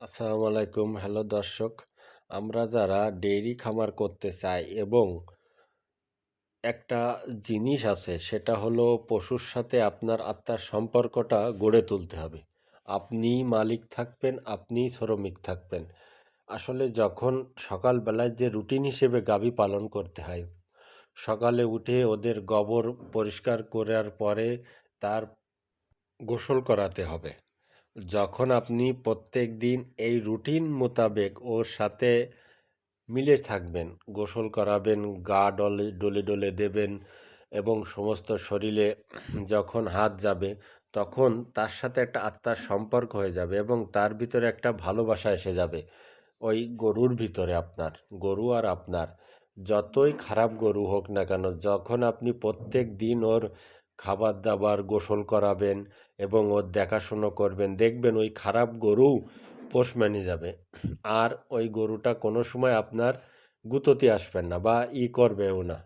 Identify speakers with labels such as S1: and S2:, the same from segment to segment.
S1: আসসালামু আলাইকুম। হ্যালো দর্শক, আমরা যারা ডেইরি খামার করতে চাই এবং একটা জিনিস আছে, সেটা হলো পশুর সাথে আপনার আত্মার সম্পর্কটা গড়ে তুলতে হবে। আপনি মালিক থাকবেন, আপনি শ্রমিক থাকবেন। আসলে যখন সকালবেলায় যে রুটিন হিসেবে গাভী পালন করতে হয়, সকালে উঠে ওদের গোবর পরিষ্কার করার পরে তার গোসল করাতে হবে। যখন আপনি প্রত্যেক দিন এই রুটিন মোতাবেক ওর সাথে মিলে থাকবেন, গোসল করাবেন, গা ডলে ডলে ডলে দেবেন এবং সমস্ত শরীরে যখন হাত যাবে তখন তার সাথে একটা আত্মার সম্পর্ক হয়ে যাবে এবং তার ভিতরে একটা ভালোবাসা এসে যাবে। ওই গরুর ভিতরে আপনার, গরু আর আপনার, যতই খারাপ গরু হোক না কেন, যখন আপনি প্রত্যেক দিন ওর খাবার দাবার গোসল করাবেন এবং ওর দেখাশুনো করবেন। দেখবেন ওই খারাপ গরু পোষ মেনে যাবে। আর ওই গরুটা কোনো সময় আপনার গুঁতোতে আসবেন না বা ই করবেও না।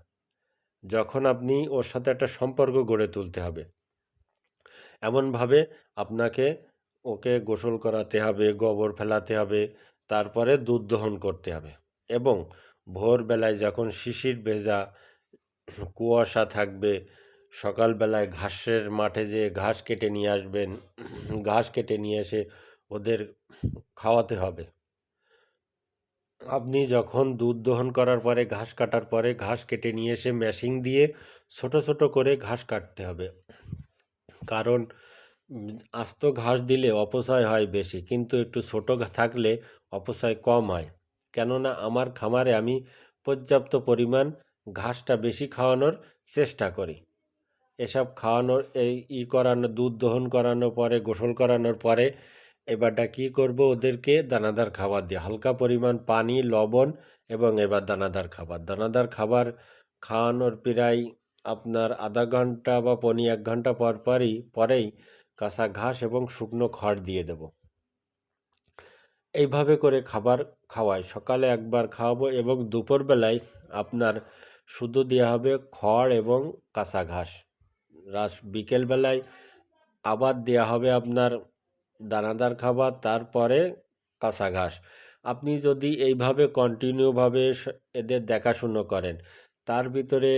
S1: যখন আপনি ওর সাথে একটা সম্পর্ক গড়ে তুলতে হবে। এমনভাবে আপনাকে ওকে গোসল করাতে হবে, গোবর ফেলাতে হবে, তারপরে দুধ দহন করতে হবে এবং ভোরবেলায় যখন শিশির ভেজা কুয়াশা থাকবে সকালবেলায় ঘাসের মাঠে যেয়ে ঘাস কেটে নিয়ে আসবেন, ঘাস কেটে নিয়ে এসে ওদের খাওয়াতে হবে। আপনি যখন দুধ দহন করার পরে, ঘাস কাটার পরে ঘাস কেটে নিয়ে এসে মেশিন দিয়ে ছোট ছোট করে ঘাস কাটতে হবে। কারণ আস্ত ঘাস দিলে অপচয় হয় বেশি, কিন্তু একটু ছোট থাকলে অপচয় কম হয়। কেননা আমার খামারে আমি পর্যাপ্ত পরিমাণ ঘাসটা বেশি খাওয়ানোর চেষ্টা করি। এসব খাওয়ানোর, এই ই করানো, দুধ দহন করানোর পরে, গোসল করানোর পরে এবারটা কি করব ওদেরকে? দানাদার খাবার দিয়ে। হালকা পরিমাণ পানি, লবণ এবং এবার দানাদার খাবার। দানাদার খাবার খাওয়ানোর প্রায় আপনার আধা ঘণ্টা বা পনি এক ঘণ্টা পর পরই, পরেই কাঁচা ঘাস এবং শুকনো খড় দিয়ে দেব। এইভাবে করে খাবার খাওয়াই। সকালে একবার খাওয়াবো এবং দুপুরবেলায় আপনার শুধু দেওয়া হবে খড় এবং কাঁচা ঘাস। রাস বিকেলবেলায় আবার দেওয়া হবে আপনার দানাদার খাবার, তারপরে কাঁচা ঘাস। আপনি যদি এইভাবে কন্টিনিউভাবে এদের দেখাশুনো করেন, তার ভিতরে,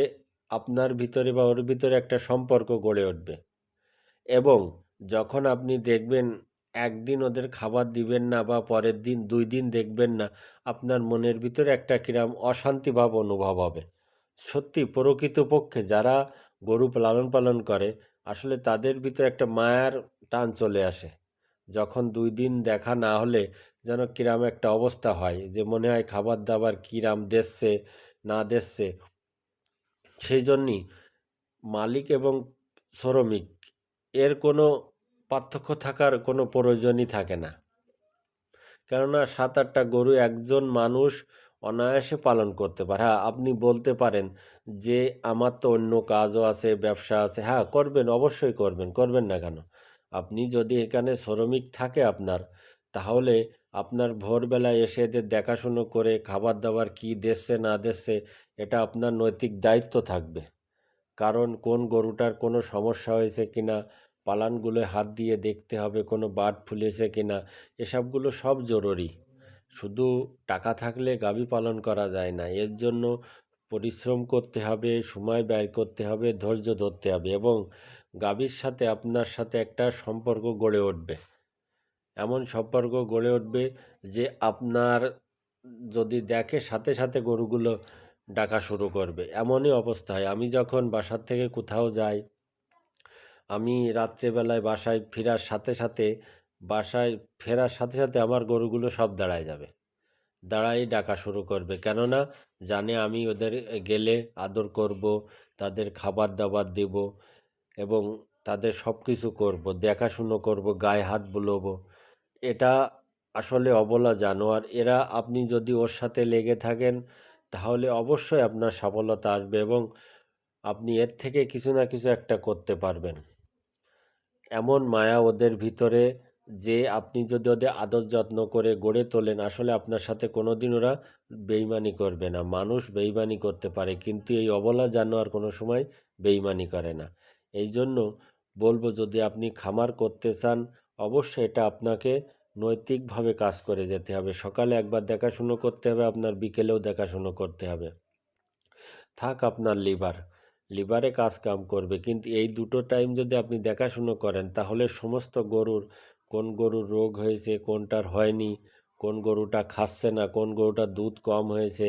S1: আপনার ভিতরে বা ওর ভিতরে একটা সম্পর্ক গড়ে উঠবে। এবং যখন আপনি দেখবেন একদিন ওদের খাবার দিবেন না বা পরের দিন, দুই দিন দেখবেন না, আপনার মনের ভিতরে একটা কিরম অশান্তি ভাব অনুভব হবে। সত্যি, প্রকৃতপক্ষে যারা গরু লালন পালন করে, আসলে তাদের ভিতরে একটা মায়ার টান চলে আসে। যখন দুই দিন দেখা না হলে যেন কিরাম একটা অবস্থা হয়, যে মনে হয় খাবার দাবার কিরাম দিচ্ছে, না দিচ্ছে। সেই জন্যই মালিক এবং শ্রমিক, এর কোনো পার্থক্য থাকার কোনো প্রয়োজনই থাকে না। কেননা সাত আটটা গরু একজন মানুষ অনায়াসে পালন করতে পারে। হ্যাঁ আপনি বলতে পারেন যে, আমার তো অন্য কাজও আছে, ব্যবসা আছে। হ্যাঁ করবেন, অবশ্যই করবেন করবেন না কেন? আপনি যদি এখানে শ্রমিক থাকে আপনার, তাহলে আপনার ভোরবেলায় এসে এদের দেখাশুনো করে খাবার দাবার কী দিচ্ছে, না দিচ্ছে, এটা আপনার নৈতিক দায়িত্ব থাকবে। কারণ কোন গরুটার কোনো সমস্যা হয়েছে কিনা, পালানগুলোয় হাত দিয়ে দেখতে হবে, কোনো বার্ড ফুলেছে কিনা, এসবগুলো সব জরুরি। শুধু টাকা থাকলে গাভী পালন করা যায় না। এর জন্য পরিশ্রম করতে হবে, সময় ব্যয় করতে হবে, ধৈর্য ধরতে হবে এবং গাভীর সাথে আপনার সাথে একটা সম্পর্ক গড়ে উঠবে। এমন সম্পর্ক গড়ে উঠবে যে আপনার যদি দেখে সাথে সাথে গরুগুলো ডাকা শুরু করবে। এমনই অবস্থা হয়। আমি যখন বাসার থেকে কোথাও যাই, আমি রাত্রেবেলায় বাসায় ফেরার সাথে সাথে বাসায় ফেরার সাথে সাথে আমার গরুগুলো সব দাঁড়ায় যাবে। দাঁড়াই ডাকা শুরু করবে। কেননা জানে আমি ওদের গেলে আদর করব, তাদের খাবার দাবার দেব এবং তাদের সব কিছু করব, দেখাশুনো করব, গায়ে হাত বুলোবো। এটা আসলে অবলা জানোয়ার। এরা আপনি যদি ওর সাথে লেগে থাকেন, তাহলে অবশ্যই আপনার সফলতা আসবে এবং আপনি এর থেকে কিছু না কিছু একটা করতে পারবেন। এমন মায়া ওদের ভিতরে যে আপনি যদি ওদের আদর যত্ন করে গড়ে তোলেন, আসলে আপনার সাথে কোনোদিন ওরা বেইমানি করবে না। মানুষ বেইমানি করতে পারে, কিন্তু এই অবলা জানোয়ার কোনো সময় বেইমানি করে না। এই জন্য বলব, যদি আপনি খামার করতে চান, অবশ্যই এটা আপনাকে নৈতিকভাবে কাজ করে যেতে হবে। সকালে একবার দেখাশুনো করতে হবে, আপনার বিকেলেও দেখাশুনো করতে হবে। থাক আপনার লিভার, লিভারে কাজ কাম করবে, কিন্তু এই দুটো টাইম যদি আপনি দেখাশুনো করেন, তাহলে সমস্ত গরুর কোন গরুর রোগ হয়েছে, কোনটার হয়নি, কোন গরুটা খাচ্ছে না, কোন গরুটার দুধ কম হয়েছে,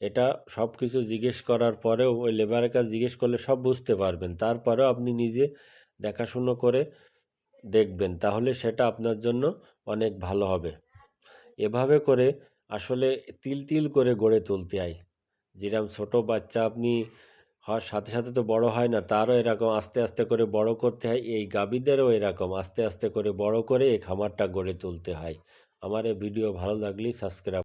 S1: এটা সব কিছু জিজ্ঞেস করার পরেও ওই লেবারের কাছে জিজ্ঞেস করলে সব বুঝতে পারবেন। তারপরেও আপনি নিজে দেখাশুনো করে দেখবেন, তাহলে সেটা আপনার জন্য অনেক ভালো হবে। এভাবে করে আসলে তিল তিল করে গড়ে তুলতে হয়। যেরকম ছোট বাচ্চা আপনি হওয়ার সাথে সাথে তো বড় হয় না, তারও এরকম আস্তে আস্তে করে বড় করতে হয়, এই গাভীদেরও এরকম আস্তে আস্তে করে বড় করে এই খামারটা গড়ে তুলতে হয়। আমার এই ভিডিও ভালো লাগলে সাবস্ক্রাইব